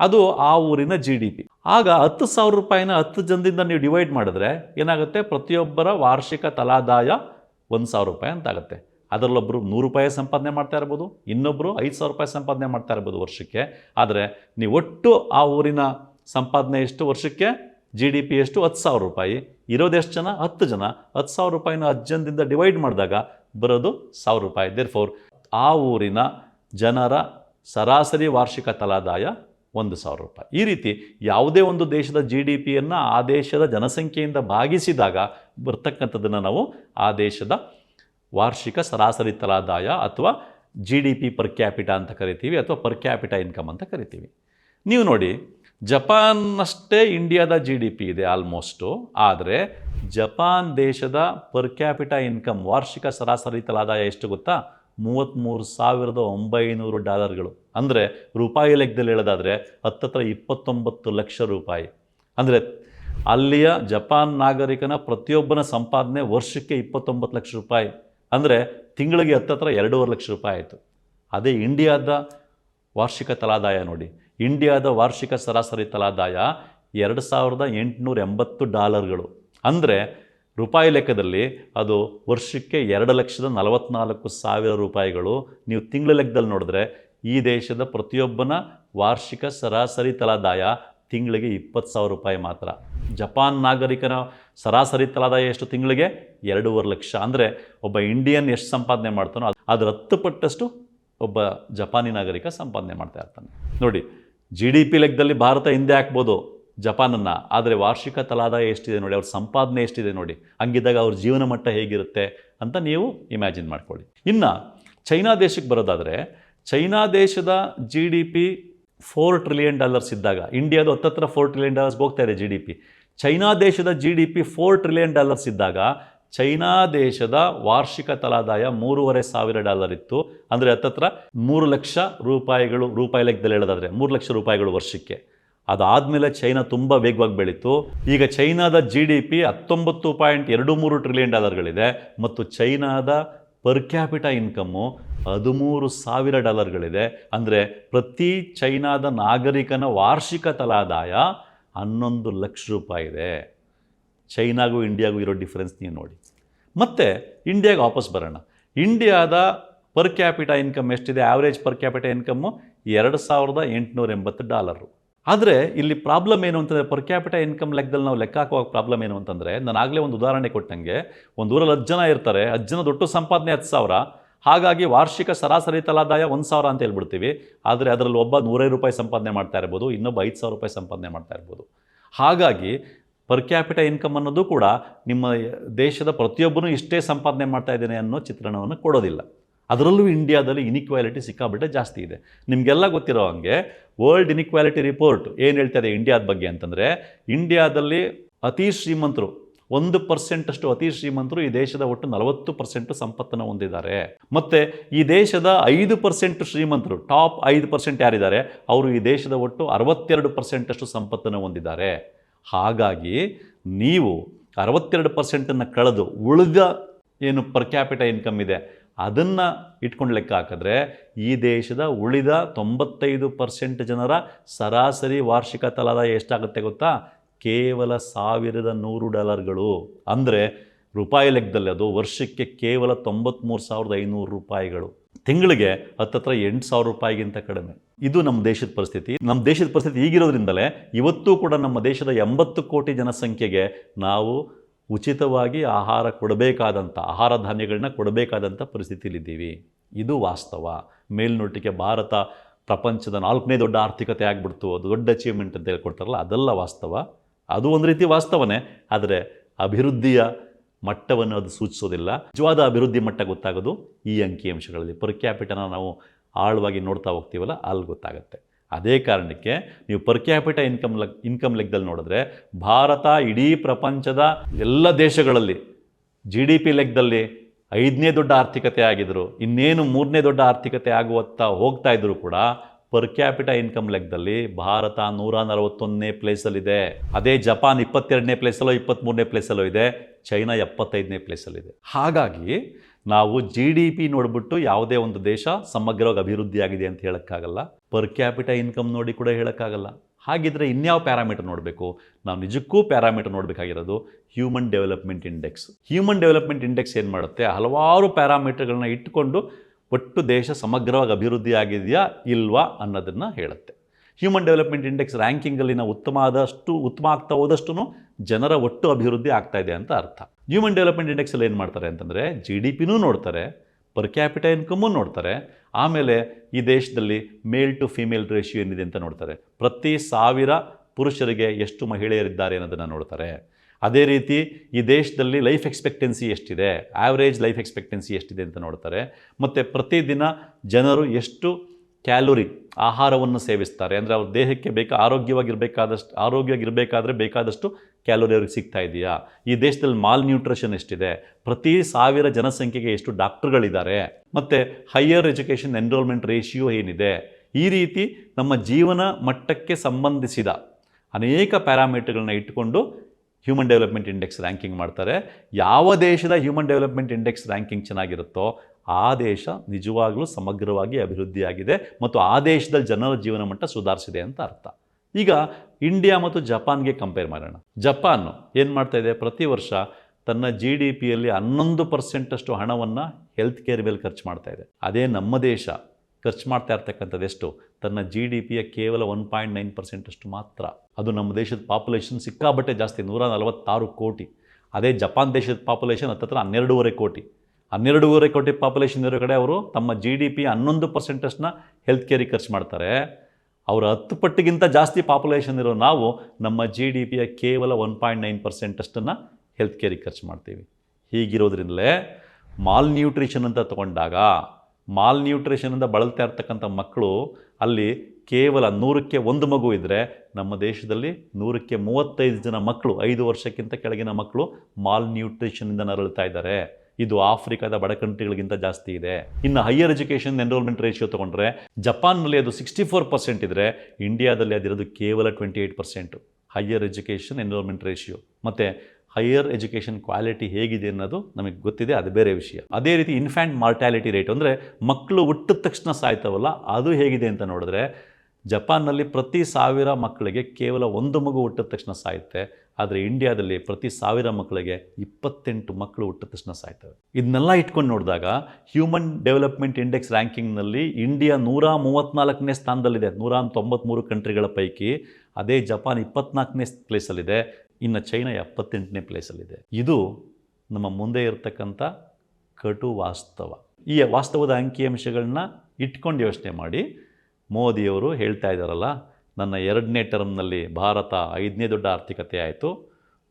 ಅದು ಆ ಊರಿನ ಜಿ ಡಿ ಪಿ ಆಗ ಹತ್ತು ಸಾವಿರ ರೂಪಾಯಿನ ಹತ್ತು ಜನದಿಂದ ನೀವು ಡಿವೈಡ್ ಮಾಡಿದ್ರೆ ಏನಾಗುತ್ತೆ? ಪ್ರತಿಯೊಬ್ಬರ ವಾರ್ಷಿಕ ತಲಾದಾಯ ಒಂದು ಸಾವಿರ ರೂಪಾಯಿ ಅಂತಾಗುತ್ತೆ. ಅದರಲ್ಲೊಬ್ಬರು ನೂರು ರೂಪಾಯಿ ಸಂಪಾದನೆ ಮಾಡ್ತಾ ಇರ್ಬೋದು ಇನ್ನೊಬ್ಬರು ಐದು ಸಾವಿರ ರೂಪಾಯಿ ಸಂಪಾದನೆ ಮಾಡ್ತಾ ಇರ್ಬೋದು ವರ್ಷಕ್ಕೆ. ಆದರೆ ನೀವು ಒಟ್ಟು ಆ ಊರಿನ ಸಂಪಾದನೆ ಎಷ್ಟು ವರ್ಷಕ್ಕೆ? ಜಿ ಡಿ ಪಿ ಎಷ್ಟು? ಹತ್ತು ಸಾವಿರ ರೂಪಾಯಿ. ಇರೋದೆಷ್ಟು ಜನ? ಹತ್ತು ಜನ. ಹತ್ತು ಸಾವಿರ ರೂಪಾಯಿನ ಹತ್ತು ಜನದಿಂದ ಡಿವೈಡ್ ಮಾಡಿದಾಗ ಬರೋದು ಸಾವಿರ ರೂಪಾಯಿ. ದೇರ್ ಫೋರ್ ಆ ಊರಿನ ಜನರ ಸರಾಸರಿ ವಾರ್ಷಿಕ ತಲಾದಾಯ ಒಂದು ಸಾವಿರ ರೂಪಾಯಿ. ಈ ರೀತಿ ಯಾವುದೇ ಒಂದು ದೇಶದ ಜಿ ಡಿ ಪಿಯನ್ನು ಆ ದೇಶದ ಜನಸಂಖ್ಯೆಯಿಂದ ಭಾಗಿಸಿದಾಗ ಬರ್ತಕ್ಕಂಥದ್ದನ್ನು ನಾವು ಆ ದೇಶದ ವಾರ್ಷಿಕ ಸರಾಸರಿ ತಲಾದಾಯ ಅಥವಾ G D P per capita ಅಂತ ಕರಿತೀವಿ ಅಥವಾ ಪರ್ ಕ್ಯಾಪಿಟ ಇನ್ಕಮ್ ಅಂತ ಕರಿತೀವಿ. ನೀವು ನೋಡಿ, ಜಪಾನ್ನಷ್ಟೇ ಇಂಡಿಯಾದ ಜಿ ಡಿ ಪಿ ಇದೆ ಆಲ್ಮೋಸ್ಟು ಆದರೆ ಜಪಾನ್ ದೇಶದ ಪರ್ ಕ್ಯಾಪಿಟ ಇನ್ಕಮ್ ವಾರ್ಷಿಕ ಸರಾಸರಿ ತಲಾದಾಯ ಎಷ್ಟು ಗೊತ್ತಾ? ಮೂವತ್ತ್ಮೂರು ಸಾವಿರದ ಒಂಬೈನೂರು ಡಾಲರ್ಗಳು. ಅಂದರೆ ರೂಪಾಯಿ ಲೆಕ್ಕದಲ್ಲಿ ಹೇಳೋದಾದರೆ ಹತ್ತತ್ರ ಇಪ್ಪತ್ತೊಂಬತ್ತು ಲಕ್ಷ ರೂಪಾಯಿ. ಅಂದರೆ ಅಲ್ಲಿಯ ಜಪಾನ್ ನಾಗರಿಕನ ಪ್ರತಿಯೊಬ್ಬನ ಸಂಪಾದನೆ ವರ್ಷಕ್ಕೆ ಇಪ್ಪತ್ತೊಂಬತ್ತು ಲಕ್ಷ ರೂಪಾಯಿ. ಅಂದರೆ ತಿಂಗಳಿಗೆ ಹತ್ತತ್ರ ಎರಡೂವರೆ ಲಕ್ಷ ರೂಪಾಯಿ ಆಯಿತು. ಅದೇ ಇಂಡಿಯಾದ ವಾರ್ಷಿಕ ತಲಾದಾಯ ನೋಡಿ. ಇಂಡಿಯಾದ ವಾರ್ಷಿಕ ಸರಾಸರಿ ತಲಾದಾಯ ಎರಡು ಸಾವಿರದ ಎಂಟುನೂರ ಎಂಬತ್ತು ಡಾಲರ್ಗಳು. ಅಂದರೆ ರೂಪಾಯಿ ಲೆಕ್ಕದಲ್ಲಿ ಅದು ವರ್ಷಕ್ಕೆ ಎರಡು ಲಕ್ಷದ ನಲವತ್ನಾಲ್ಕು ಸಾವಿರ ರೂಪಾಯಿಗಳು. ನೀವು ತಿಂಗಳ ಲೆಕ್ಕದಲ್ಲಿ ನೋಡಿದ್ರೆ ಈ ದೇಶದ ಪ್ರತಿಯೊಬ್ಬನ ವಾರ್ಷಿಕ ಸರಾಸರಿ ತಲಾದಾಯ ತಿಂಗಳಿಗೆ ಇಪ್ಪತ್ತು ಸಾವಿರ ರೂಪಾಯಿ ಮಾತ್ರ. ಜಪಾನ್ ನಾಗರಿಕನ ಸರಾಸರಿ ತಲಾದಾಯ ಎಷ್ಟು ತಿಂಗಳಿಗೆ? ಎರಡೂವರೆ ಲಕ್ಷ. ಅಂದರೆ ಒಬ್ಬ ಇಂಡಿಯನ್ ಎಷ್ಟು ಸಂಪಾದನೆ ಮಾಡ್ತಾನೋ ಅದು, ಅದರ ಹತ್ತು ಪಟ್ಟಷ್ಟು ಒಬ್ಬ ಜಪಾನಿ ನಾಗರಿಕ ಸಂಪಾದನೆ ಮಾಡ್ತಾ ಇರ್ತಾನೆ. ನೋಡಿ ಜಿ ಡಿ ಪಿ ಲೆಕ್ಕದಲ್ಲಿ ಭಾರತ ಹಿಂದೆ ಹಾಕ್ಬೋದು. ಜಪಾನನ್ನು. ಆದರೆ ವಾರ್ಷಿಕ ತಲಾದಾಯ ಎಷ್ಟಿದೆ ನೋಡಿ, ಅವ್ರ ಸಂಪಾದನೆ ಎಷ್ಟಿದೆ ನೋಡಿ, ಹಂಗಿದ್ದಾಗ ಅವ್ರ ಜೀವನ ಮಟ್ಟ ಹೇಗಿರುತ್ತೆ ಅಂತ ನೀವು ಇಮ್ಯಾಜಿನ್ ಮಾಡ್ಕೊಳ್ಳಿ. ಇನ್ನು ಚೈನಾ ದೇಶಕ್ಕೆ ಬರೋದಾದರೆ, ಚೈನಾ ದೇಶದ G D P four trillion dollars ಇದ್ದಾಗ ಇಂಡಿಯಾದ ಹತ್ತತ್ರ ಫೋರ್ ಟ್ರಿಲಿಯನ್ ಡಾಲರ್ಸ್ಗೆ ಹೋಗ್ತಾ ಇದೆ ಜಿ ಡಿ ಪಿ ಚೈನಾ ದೇಶದ G D P four trillion dollars ಇದ್ದಾಗ, ಚೈನಾ ದೇಶದ ವಾರ್ಷಿಕ ತಲಾದಾಯ ಮೂರುವರೆ ಸಾವಿರ ಡಾಲರ್ ಇತ್ತು. ಅಂದರೆ ಹತ್ತತ್ರ ಮೂರು ಲಕ್ಷ ರೂಪಾಯಿಗಳು, ರೂಪಾಯಿ ಲೆಕ್ಕದಲ್ಲಿ ಹೇಳೋದಾದರೆ ಮೂರು ಲಕ್ಷ ರೂಪಾಯಿಗಳು ವರ್ಷಕ್ಕೆ. ಅದಾದಮೇಲೆ ಚೈನಾ ತುಂಬ ವೇಗವಾಗಿ ಬೆಳೀತು. ಈಗ ಚೈನಾದ ಜಿ ಡಿ ಪಿ ಹತ್ತೊಂಬತ್ತು ಪಾಯಿಂಟ್ ಎರಡು ಮೂರು ಟ್ರಿಲಿಯನ್ ಡಾಲರ್ಗಳಿದೆ ಮತ್ತು ಚೈನಾದ ಪರ್ ಕ್ಯಾಪಿಟಾ ಇನ್ಕಮ್ಮು ಹದಿಮೂರು ಸಾವಿರ ಡಾಲರ್ಗಳಿದೆ ಅಂದರೆ ಪ್ರತಿ ಚೈನಾದ ನಾಗರಿಕನ ವಾರ್ಷಿಕ ತಲಾದಾಯ ಹನ್ನೊಂದು ಲಕ್ಷ ರೂಪಾಯಿ ಇದೆ. ಚೈನಾಗೂ ಇಂಡಿಯಾಗೂ ಇರೋ ಡಿಫ್ರೆನ್ಸ್ ನೀವು ನೋಡಿ. ಮತ್ತು ಇಂಡಿಯಾಗೆ ವಾಪಸ್ ಬರೋಣ. ಇಂಡಿಯಾದ ಪರ್ ಕ್ಯಾಪಿಟಾ ಇನ್ಕಮ್ ಎಷ್ಟಿದೆ? ಆವ್ರೇಜ್ ಪರ್ ಕ್ಯಾಪಿಟಾ ಇನ್ಕಮ್ಮು ಎರಡು ಸಾವಿರದ ಎಂಟುನೂರ ಎಂಬತ್ತು ಡಾಲರು ಆದರೆ ಇಲ್ಲಿ ಪ್ರಾಬ್ಲಮ್ ಏನು ಅಂತಂದರೆ ಪರ್ ಕ್ಯಾಪಿಟ ಇನ್ಕಮ್ ಲೆಕ್ಕದಲ್ಲಿ ನಾವು ಲೆಕ್ಕ ಹಾಕುವಾಗ ಪ್ರಾಬ್ಲಮ್ ಏನು ಅಂತಂದರೆ, ನಾನು ಆಗಲೇ ಒಂದು ಉದಾಹರಣೆ ಕೊಟ್ಟಂಗೆ, ಒಂದು ಊರಲ್ಲಿ ಹತ್ತು ಜನ ಇರ್ತಾರೆ, ಹತ್ತು ಜನ ದೊಡ್ಡ ಸಂಪಾದನೆ ಹತ್ತು ಸಾವಿರ, ಹಾಗಾಗಿ ವಾರ್ಷಿಕ ಸರಾಸರಿ ತಲಾದಾಯ ಒಂದು ಸಾವಿರ ಅಂತ ಹೇಳ್ಬಿಡ್ತೀವಿ. ಆದರೆ ಅದರಲ್ಲಿ ಒಬ್ಬ ನೂರೈದು ರೂಪಾಯಿ ಸಂಪಾದನೆ ಮಾಡ್ತಾ ಇರ್ಬೋದು, ಇನ್ನೊಬ್ಬ ಐದು ಸಾವಿರ ರೂಪಾಯಿ ಸಂಪಾದನೆ ಮಾಡ್ತಾ ಇರ್ಬೋದು. ಹಾಗಾಗಿ ಪರ್ ಕ್ಯಾಪಿಟ ಇನ್ಕಮ್ ಅನ್ನೋದು ಕೂಡ ನಿಮ್ಮ ದೇಶದ ಪ್ರತಿಯೊಬ್ಬರೂ ಇಷ್ಟೇ ಸಂಪಾದನೆ ಮಾಡ್ತಾ ಇದ್ದೇನೆ ಅನ್ನೋ ಚಿತ್ರಣವನ್ನು ಕೊಡೋದಿಲ್ಲ. ಅದರಲ್ಲೂ ಇಂಡಿಯಾದಲ್ಲಿ ಇನಿಕ್ವಾಲಿಟಿ ಸಿಕ್ಕಾಬಿಟ್ಟೆ ಜಾಸ್ತಿ ಇದೆ. ನಿಮಗೆಲ್ಲ ಗೊತ್ತಿರೋ ಹಾಗೆ ವರ್ಲ್ಡ್ ಇನಿಕ್ವಾಲಿಟಿ ರಿಪೋರ್ಟ್ ಏನು ಹೇಳ್ತಾರೆ ಇಂಡಿಯಾದ ಬಗ್ಗೆ ಅಂತಂದರೆ, ಇಂಡಿಯಾದಲ್ಲಿ ಅತಿ ಶ್ರೀಮಂತರು, ಒಂದು ಪರ್ಸೆಂಟಷ್ಟು ಅತಿ ಶ್ರೀಮಂತರು ಈ ದೇಶದ ಒಟ್ಟು ನಲವತ್ತು ಪರ್ಸೆಂಟ್ ಸಂಪತ್ತನ್ನು ಹೊಂದಿದ್ದಾರೆ. ಮತ್ತು ಈ ದೇಶದ ಐದು ಪರ್ಸೆಂಟ್ ಶ್ರೀಮಂತರು, ಟಾಪ್ ಐದು ಪರ್ಸೆಂಟ್ ಯಾರಿದ್ದಾರೆ? ಅವರು ಈ ದೇಶದ ಒಟ್ಟು ಅರವತ್ತೆರಡು ಪರ್ಸೆಂಟಷ್ಟು ಸಂಪತ್ತನ್ನು ಹೊಂದಿದ್ದಾರೆ. ಹಾಗಾಗಿ ನೀವು ಅರವತ್ತೆರಡು ಪರ್ಸೆಂಟನ್ನು ಕಳೆದು ಉಳಿದ ಏನು ಪರ್ ಕ್ಯಾಪಿಟ ಇನ್ಕಮ್ ಇದೆ ಅದನ್ನು ಇಟ್ಕೊಂಡು ಲೆಕ್ಕ ಹಾಕಿದ್ರೆ ಈ ದೇಶದ ಉಳಿದ ತೊಂಬತ್ತೈದು ಪರ್ಸೆಂಟ್ ಜನರ ಸರಾಸರಿ ವಾರ್ಷಿಕ ತಲಾದಾಯ ಎಷ್ಟಾಗುತ್ತೆ ಗೊತ್ತಾ? ಕೇವಲ ಸಾವಿರದ ನೂರು ಡಾಲರ್ಗಳು. ಅಂದರೆ ರೂಪಾಯಿ ಲೆಕ್ಕದಲ್ಲಿ ಅದು ವರ್ಷಕ್ಕೆ ಕೇವಲ ತೊಂಬತ್ತ್ಮೂರು ಸಾವಿರದ ಐನೂರು ರೂಪಾಯಿಗಳು. ತಿಂಗಳಿಗೆ ಹತ್ತತ್ರ ಎಂಟು ಸಾವಿರ ರೂಪಾಯಿಗಿಂತ ಕಡಿಮೆ. ಇದು ನಮ್ಮ ದೇಶದ ಪರಿಸ್ಥಿತಿ. ನಮ್ಮ ದೇಶದ ಪರಿಸ್ಥಿತಿ ಈಗಿರೋದ್ರಿಂದಲೇ ಇವತ್ತೂ ಕೂಡ ನಮ್ಮ ದೇಶದ ಎಂಬತ್ತು ಕೋಟಿ ಜನಸಂಖ್ಯೆಗೆ ನಾವು ಉಚಿತವಾಗಿ ಆಹಾರ ಕೊಡಬೇಕಾದಂಥ, ಆಹಾರ ಧಾನ್ಯಗಳನ್ನ ಕೊಡಬೇಕಾದಂಥ ಪರಿಸ್ಥಿತಿಯಲ್ಲಿದ್ದೀವಿ. ಇದು ವಾಸ್ತವ. ಮೇಲ್ನೋಟಕ್ಕೆ ಭಾರತ ಪ್ರಪಂಚದ ನಾಲ್ಕನೇ ದೊಡ್ಡ ಆರ್ಥಿಕತೆ ಆಗಿಬಿಡ್ತು, ಅದು ದೊಡ್ಡ ಅಚೀವ್ಮೆಂಟ್ ಅಂತ ಹೇಳ್ಕೊಡ್ತಾರಲ್ಲ, ಅದೆಲ್ಲ ವಾಸ್ತವ. ಅದು ಒಂದು ರೀತಿ ವಾಸ್ತವನೇ, ಆದರೆ ಅಭಿವೃದ್ಧಿಯ ಮಟ್ಟವನ್ನು ಅದು ಸೂಚಿಸೋದಿಲ್ಲ. ನಿಜವಾದ ಅಭಿವೃದ್ಧಿ ಮಟ್ಟ ಗೊತ್ತಾಗೋದು ಈ ಅಂಕಿಅಂಶಗಳಲ್ಲಿ ಪರ್ ಕ್ಯಾಪಿಟನ ನಾವು ಆಳವಾಗಿ ನೋಡ್ತಾ ಹೋಗ್ತೀವಲ್ಲ, ಅಲ್ಲಿ ಗೊತ್ತಾಗುತ್ತೆ. ಅದೇ ಕಾರಣಕ್ಕೆ ನೀವು ಪರ್ ಕ್ಯಾಪಿಟ ಇನ್ಕಮ್ ಲೆಕ್ ಇನ್ಕಮ್ ಲೆಕ್ಕದಲ್ಲಿ ನೋಡಿದ್ರೆ ಭಾರತ ಇಡೀ ಪ್ರಪಂಚದ ಎಲ್ಲ ದೇಶಗಳಲ್ಲಿ ಜಿ ಡಿ ಪಿ ಲೆಕ್ಕದಲ್ಲಿ ಐದನೇ ದೊಡ್ಡ ಆರ್ಥಿಕತೆ ಆಗಿದ್ರು, ಇನ್ನೇನು ಮೂರನೇ ದೊಡ್ಡ ಆರ್ಥಿಕತೆ ಆಗುವತ್ತ ಹೋಗ್ತಾ ಇದ್ರು ಕೂಡ ಪರ್ ಕ್ಯಾಪಿಟ ಇನ್ಕಮ್ ಲೆಕ್ಕದಲ್ಲಿ ಭಾರತ ನೂರ ನಲವತ್ತೊಂದನೇ ಪ್ಲೇಸಲ್ಲಿದೆ ಅದೇ ಜಪಾನ್ ಇಪ್ಪತ್ತೆರಡನೇ ಪ್ಲೇಸಲ್ಲೋ ಇಪ್ಪತ್ತ್ಮೂರನೇ ಪ್ಲೇಸಲ್ಲೋ ಇದೆ, ಚೈನಾ ಎಪ್ಪತ್ತೈದನೇ ಪ್ಲೇಸಲ್ಲಿದೆ ಹಾಗಾಗಿ ನಾವು ಜಿ ಡಿ ಪಿ ನೋಡಿಬಿಟ್ಟು ಯಾವುದೇ ಒಂದು ದೇಶ ಸಮಗ್ರವಾಗಿ ಅಭಿವೃದ್ಧಿಯಾಗಿದೆ ಅಂತ ಹೇಳೋಕ್ಕಾಗಲ್ಲ. ಪರ್ ಕ್ಯಾಪಿಟ ಇನ್ಕಮ್ ನೋಡಿ ಕೂಡ ಹೇಳೋಕ್ಕಾಗಲ್ಲ. ಹಾಗಿದ್ರೆ ಇನ್ಯಾವ ಪ್ಯಾರಾಮೀಟರ್ ನೋಡಬೇಕು? ನಾವು ನಿಜಕ್ಕೂ parameter ನೋಡಬೇಕಾಗಿರೋದು human development index human development index ಏನು ಮಾಡುತ್ತೆ? ಹಲವಾರು ಪ್ಯಾರಾಮೀಟರ್ಗಳನ್ನ ಇಟ್ಟುಕೊಂಡು ಒಟ್ಟು ದೇಶ ಸಮಗ್ರವಾಗಿ ಅಭಿವೃದ್ಧಿ ಆಗಿದೆಯಾ ಇಲ್ವಾ ಅನ್ನೋದನ್ನು ಹೇಳುತ್ತೆ. ಹ್ಯೂಮನ್ ಡೆವಲಪ್ಮೆಂಟ್ ಇಂಡೆಕ್ಸ್ ರ್ಯಾಂಕಿಂಗಲ್ಲಿ ನಾವು ಉತ್ತಮ ಆದಷ್ಟು, ಉತ್ತಮ ಆಗ್ತಾ ಹೋದಷ್ಟು ಜನರ ಒಟ್ಟು ಅಭಿವೃದ್ಧಿ ಆಗ್ತಾ ಇದೆ ಅಂತ ಅರ್ಥ. ಹ್ಯೂಮನ್ ಡೆವಲಪ್ಮೆಂಟ್ ಇಂಡೆಕ್ಸಲ್ಲಿ ಏನು ಮಾಡ್ತಾರೆ ಅಂತಂದರೆ ಜಿ ಡಿ ಪಿನೂ ನೋಡ್ತಾರೆ ಪರ್ ಕ್ಯಾಪಿಟ ಇನ್ಕಮೂ ನೋಡ್ತಾರೆ ಆಮೇಲೆ ಈ ದೇಶದಲ್ಲಿ ಮೇಲ್ ಟು ಫಿಮೇಲ್ ರೇಷಿಯೋ ಏನಿದೆ ಅಂತ ನೋಡ್ತಾರೆ. ಪ್ರತಿ ಸಾವಿರ ಪುರುಷರಿಗೆ ಎಷ್ಟು ಮಹಿಳೆಯರಿದ್ದಾರೆ ಅನ್ನೋದನ್ನು ನೋಡ್ತಾರೆ. ಅದೇ ರೀತಿ ಈ ದೇಶದಲ್ಲಿ ಲೈಫ್ ಎಕ್ಸ್ಪೆಕ್ಟೆನ್ಸಿ ಎಷ್ಟಿದೆ? ಆ್ಯಾವರೇಜ್ ಲೈಫ್ ಎಕ್ಸ್ಪೆಕ್ಟೆನ್ಸಿ ಎಷ್ಟಿದೆ ಅಂತ ನೋಡ್ತಾರೆ. ಮತ್ತು ಪ್ರತಿದಿನ ಜನರು ಎಷ್ಟು ಕ್ಯಾಲೋರಿ ಆಹಾರವನ್ನು ಸೇವಿಸ್ತಾರೆ? ಅಂದರೆ ಅವ್ರ ದೇಹಕ್ಕೆ ಬೇಕಾ, ಆರೋಗ್ಯವಾಗಿರಬೇಕಾದಷ್ಟು, ಆರೋಗ್ಯವಾಗಿರಬೇಕಾದ್ರೆ ಬೇಕಾದಷ್ಟು ಕ್ಯಾಲೋರಿ ಅವ್ರಿಗೆ ಸಿಗ್ತಾ ಇದೆಯಾ? ಈ ದೇಶದಲ್ಲಿ ಮಾಲ್ ನ್ಯೂಟ್ರಿಷನ್ ಎಷ್ಟಿದೆ? ಪ್ರತಿ ಸಾವಿರ ಜನಸಂಖ್ಯೆಗೆ ಎಷ್ಟು ಡಾಕ್ಟರ್ಗಳಿದ್ದಾರೆ? ಮತ್ತು ಹೈಯರ್ ಎಜುಕೇಷನ್ ಎನ್ರೋಲ್ಮೆಂಟ್ ರೇಷಿಯೋ ಏನಿದೆ? ಈ ರೀತಿ ನಮ್ಮ ಜೀವನ ಮಟ್ಟಕ್ಕೆ ಸಂಬಂಧಿಸಿದ ಅನೇಕ ಪ್ಯಾರಾಮೀಟರ್ಗಳನ್ನ ಇಟ್ಟುಕೊಂಡು ಹ್ಯೂಮನ್ ಡೆವಲಪ್ಮೆಂಟ್ ಇಂಡೆಕ್ಸ್ ರ್ಯಾಂಕಿಂಗ್ ಮಾಡ್ತಾರೆ. ಯಾವ ದೇಶದ ಹ್ಯೂಮನ್ ಡೆವಲಪ್ಮೆಂಟ್ ಇಂಡೆಕ್ಸ್ ರ್ಯಾಂಕಿಂಗ್ ಚೆನ್ನಾಗಿರುತ್ತೋ ಆ ದೇಶ ನಿಜವಾಗಲೂ ಸಮಗ್ರವಾಗಿ ಅಭಿವೃದ್ಧಿಯಾಗಿದೆ ಮತ್ತು ಆ ದೇಶದಲ್ಲಿ ಜನರ ಜೀವನ ಮಟ್ಟ ಸುಧಾರಿಸಿದೆ ಅಂತ ಅರ್ಥ. ಈಗ ಇಂಡಿಯಾ ಮತ್ತು ಜಪಾನ್ಗೆ ಕಂಪೇರ್ ಮಾಡೋಣ. ಜಪಾನ್ ಏನು ಮಾಡ್ತಾ ಇದೆ? ಪ್ರತಿ ವರ್ಷ ತನ್ನ ಜಿ ಡಿ ಪಿಯಲ್ಲಿ ಹನ್ನೊಂದು ಪರ್ಸೆಂಟಷ್ಟು ಹಣವನ್ನು ಹೆಲ್ತ್ ಕೇರ್ ಮೇಲೆ ಖರ್ಚು ಮಾಡ್ತಾ ಇದೆ. ಅದೇ ನಮ್ಮ ದೇಶ ಖರ್ಚು ಮಾಡ್ತಾ ಇರ್ತಕ್ಕಂಥದ್ದು ಎಷ್ಟು? ತನ್ನ ಜಿ ಡಿ ಪಿಯ ಕೇವಲ ಒನ್ ಪಾಯಿಂಟ್ ನೈನ್ ಪರ್ಸೆಂಟಷ್ಟು ಮಾತ್ರ. ಅದು ನಮ್ಮ ದೇಶದ ಪಾಪ್ಯುಲೇಷನ್ ಸಿಕ್ಕಾಬಟ್ಟೆ ಜಾಸ್ತಿ ನೂರ ನಲವತ್ತಾರು ಕೋಟಿ. ಅದೇ ಜಪಾನ್ ದೇಶದ ಪಾಪ್ಯುಲೇಷನ್ ಹತ್ತತ್ರ ಹನ್ನೆರಡೂವರೆ ಕೋಟಿ. ಹನ್ನೆರಡೂವರೆ ಕೋಟಿ ಪಾಪ್ಯುಲೇಷನ್ ಇರೋ ಕಡೆ ಅವರು ತಮ್ಮ ಜಿ ಡಿ ಪಿ ಹನ್ನೊಂದು ಪರ್ಸೆಂಟಷ್ಟನ್ನ ಹೆಲ್ತ್ ಕೇರಿಗೆ ಖರ್ಚು ಮಾಡ್ತಾರೆ. ಅವರ ಹತ್ತು ಪಟ್ಟಿಗಿಂತ ಜಾಸ್ತಿ ಪಾಪ್ಯುಲೇಷನ್ ಇರೋ ನಾವು ನಮ್ಮ ಜಿ ಡಿ ಪಿಯ ಕೇವಲ ಒನ್ ಪಾಯಿಂಟ್ ನೈನ್ ಪರ್ಸೆಂಟಷ್ಟನ್ನು ಹೆಲ್ತ್ ಕೇರಿಗೆ ಖರ್ಚು ಮಾಡ್ತೀವಿ. ಹೀಗಿರೋದ್ರಿಂದಲೇ ಮಾಲ್ ನ್ಯೂಟ್ರಿಷನ್ ಅಂತ ತಗೊಂಡಾಗ ಮಾಲ್ ನ್ಯೂಟ್ರಿಷನಿಂದ ಬಳಲ್ತಾ ಇರ್ತಕ್ಕಂಥ ಮಕ್ಕಳು ಅಲ್ಲಿ ಕೇವಲ ನೂರಕ್ಕೆ ಒಂದು ಮಗು ಇದ್ದರೆ ನಮ್ಮ ದೇಶದಲ್ಲಿ ನೂರಕ್ಕೆ ಮೂವತ್ತೈದು ಜನ ಮಕ್ಕಳು, ಐದು ವರ್ಷಕ್ಕಿಂತ ಕೆಳಗಿನ ಮಕ್ಕಳು ಮಾಲ್ ನ್ಯೂಟ್ರಿಷನಿಂದ ನರಳುತ್ತಾ ಇದ್ದಾರೆ. ಇದು ಆಫ್ರಿಕಾದ ಬಡ ಕಂಟ್ರಿಗಳಿಗಿಂತ ಜಾಸ್ತಿ ಇದೆ. ಇನ್ನು ಹೈಯರ್ ಎಜುಕೇಷನ್ ಎನ್ರೋಲ್ಮೆಂಟ್ ರೇಷಿಯೋ ತಗೊಂಡ್ರೆ ಜಪಾನ್ನಲ್ಲಿ ಅದು ಸಿಕ್ಸ್ಟಿ ಫೋರ್ ಪರ್ಸೆಂಟ್ ಇದ್ದರೆ ಇಂಡಿಯಾದಲ್ಲಿ ಅದಿರೋದು ಕೇವಲ twenty eight percent higher education enrollment ratio ಮತ್ತು ಹೈಯರ್ ಎಜುಕೇಷನ್ ಕ್ವಾಲಿಟಿ ಹೇಗಿದೆ ಅನ್ನೋದು ನಮಗೆ ಗೊತ್ತಿದೆ, ಅದು ಬೇರೆ ವಿಷಯ. ಅದೇ ರೀತಿ ಇನ್ಫ್ಯಾಂಟ್ ಮಾರ್ಟ್ಯಾಲಿಟಿ ರೇಟ್ ಅಂದರೆ ಮಕ್ಕಳು ಹುಟ್ಟಿದ ತಕ್ಷಣ ಸಾಯ್ತವಲ್ಲ, ಅದು ಹೇಗಿದೆ ಅಂತ ನೋಡಿದ್ರೆ ಜಪಾನ್ನಲ್ಲಿ ಪ್ರತಿ ಸಾವಿರ ಮಕ್ಕಳಿಗೆ ಕೇವಲ ಒಂದು ಮಗು ಹುಟ್ಟಿದ ತಕ್ಷಣ ಸಾಯುತ್ತೆ. ಆದರೆ ಇಂಡಿಯಾದಲ್ಲಿ ಪ್ರತಿ ಸಾವಿರ ಮಕ್ಕಳಿಗೆ ಇಪ್ಪತ್ತೆಂಟು ಮಕ್ಕಳು ಹುಟ್ಟ ತಕ್ಷಣ ಸಾಯ್ತವೆ. ಇದನ್ನೆಲ್ಲ ಇಟ್ಕೊಂಡು ನೋಡಿದಾಗ ಹ್ಯೂಮನ್ ಡೆವಲಪ್ಮೆಂಟ್ ಇಂಡೆಕ್ಸ್ ರ್ಯಾಂಕಿಂಗ್ನಲ್ಲಿ ಇಂಡಿಯಾ ನೂರ ಮೂವತ್ತ್ನಾಲ್ಕನೇ ಸ್ಥಾನದಲ್ಲಿದೆ. ನೂರ ತೊಂಬತ್ತ್ಮೂರು ಕಂಟ್ರಿಗಳ ಪೈಕಿ ಅದೇ ಜಪಾನ್ ಇಪ್ಪತ್ನಾಲ್ಕನೇ ಪ್ಲೇಸಲ್ಲಿದೆ ಇನ್ನು ಚೈನಾ ಎಪ್ಪತ್ತೆಂಟನೇ ಪ್ಲೇಸಲ್ಲಿದೆ ಇದು ನಮ್ಮ ಮುಂದೆ ಇರತಕ್ಕಂಥ ಕಟು ವಾಸ್ತವ. ಈ ವಾಸ್ತವದ ಅಂಕಿಅಂಶಗಳನ್ನ ಇಟ್ಕೊಂಡು ಯೋಚನೆ ಮಾಡಿ ಮೋದಿಯವರು ಹೇಳ್ತಾ ಇದ್ದಾರಲ್ಲ ನನ್ನ ಎರಡನೇ ಟರ್ಮ್ನಲ್ಲಿ ಭಾರತ ಐದನೇ ದೊಡ್ಡ ಆರ್ಥಿಕತೆ ಆಯಿತು.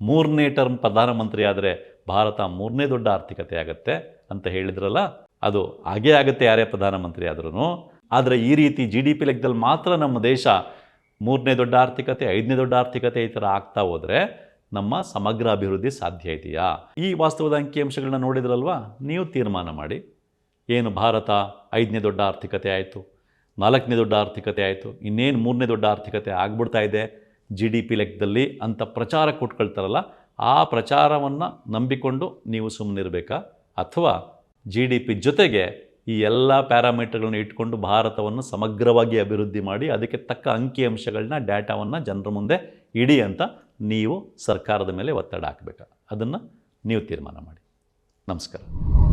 ಮೂರನೇ ಟರ್ಮ್ ಪ್ರಧಾನಮಂತ್ರಿ ಆದರೆ ಭಾರತ ಮೂರನೇ ದೊಡ್ಡ ಆರ್ಥಿಕತೆ ಆಗುತ್ತೆ ಅಂತ ಹೇಳಿದ್ರಲ್ಲ, ಅದು ಹಾಗೇ ಆಗುತ್ತೆ ಯಾರೇ ಪ್ರಧಾನಮಂತ್ರಿ ಆದ್ರೂ ಆದರೆ ಈ ರೀತಿ ಜಿ ಡಿ ಪಿ ಲೆಕ್ಕದಲ್ಲಿ ಮಾತ್ರ ನಮ್ಮ ದೇಶ ಮೂರನೇ ದೊಡ್ಡ ಆರ್ಥಿಕತೆ, ಐದನೇ ದೊಡ್ಡ ಆರ್ಥಿಕತೆ ಈ ಥರ ಆಗ್ತಾ ಹೋದರೆ ನಮ್ಮ ಸಮಗ್ರ ಅಭಿವೃದ್ಧಿ ಸಾಧ್ಯ ಇದೆಯಾ? ಈ ವಾಸ್ತವದ ಅಂಕಿಅಂಶಗಳನ್ನ ನೋಡಿದ್ರಲ್ವಾ? ನೀವು ತೀರ್ಮಾನ ಮಾಡಿ. ಏನು ಭಾರತ ಐದನೇ ದೊಡ್ಡ ಆರ್ಥಿಕತೆ ಆಯಿತು. ನಾಲ್ಕನೇ ದೊಡ್ಡ ಆರ್ಥಿಕತೆ ಆಯಿತು. ಇನ್ನೇನು ಮೂರನೇ ದೊಡ್ಡ ಆರ್ಥಿಕತೆ ಆಗ್ಬಿಡ್ತಾ ಇದೆ ಜಿ ಡಿ ಪಿ ಲೆಕ್ಕದಲ್ಲಿ ಅಂತ ಪ್ರಚಾರ ಕೊಟ್ಕೊಳ್ತಾರಲ್ಲ, ಆ ಪ್ರಚಾರವನ್ನು ನಂಬಿಕೊಂಡು ನೀವು ಸುಮ್ಮನಿರಬೇಕಾ ಅಥವಾ ಜಿ ಡಿ ಪಿ ಜೊತೆಗೆ ಈ ಎಲ್ಲ ಪ್ಯಾರಾಮೀಟರ್ಗಳನ್ನ ಇಟ್ಕೊಂಡು ಭಾರತವನ್ನು ಸಮಗ್ರವಾಗಿ ಅಭಿವೃದ್ಧಿ ಮಾಡಿ ಅದಕ್ಕೆ ತಕ್ಕ ಅಂಕಿಅಂಶಗಳನ್ನ ಡೇಟಾವನ್ನು ಜನರ ಮುಂದೆ ಇಡಿ ಅಂತ ನೀವು ಸರ್ಕಾರದ ಮೇಲೆ ಒತ್ತಡ ಹಾಕಬೇಕಾ? ಅದನ್ನು ನೀವು ತೀರ್ಮಾನ ಮಾಡಿ. ನಮಸ್ಕಾರ.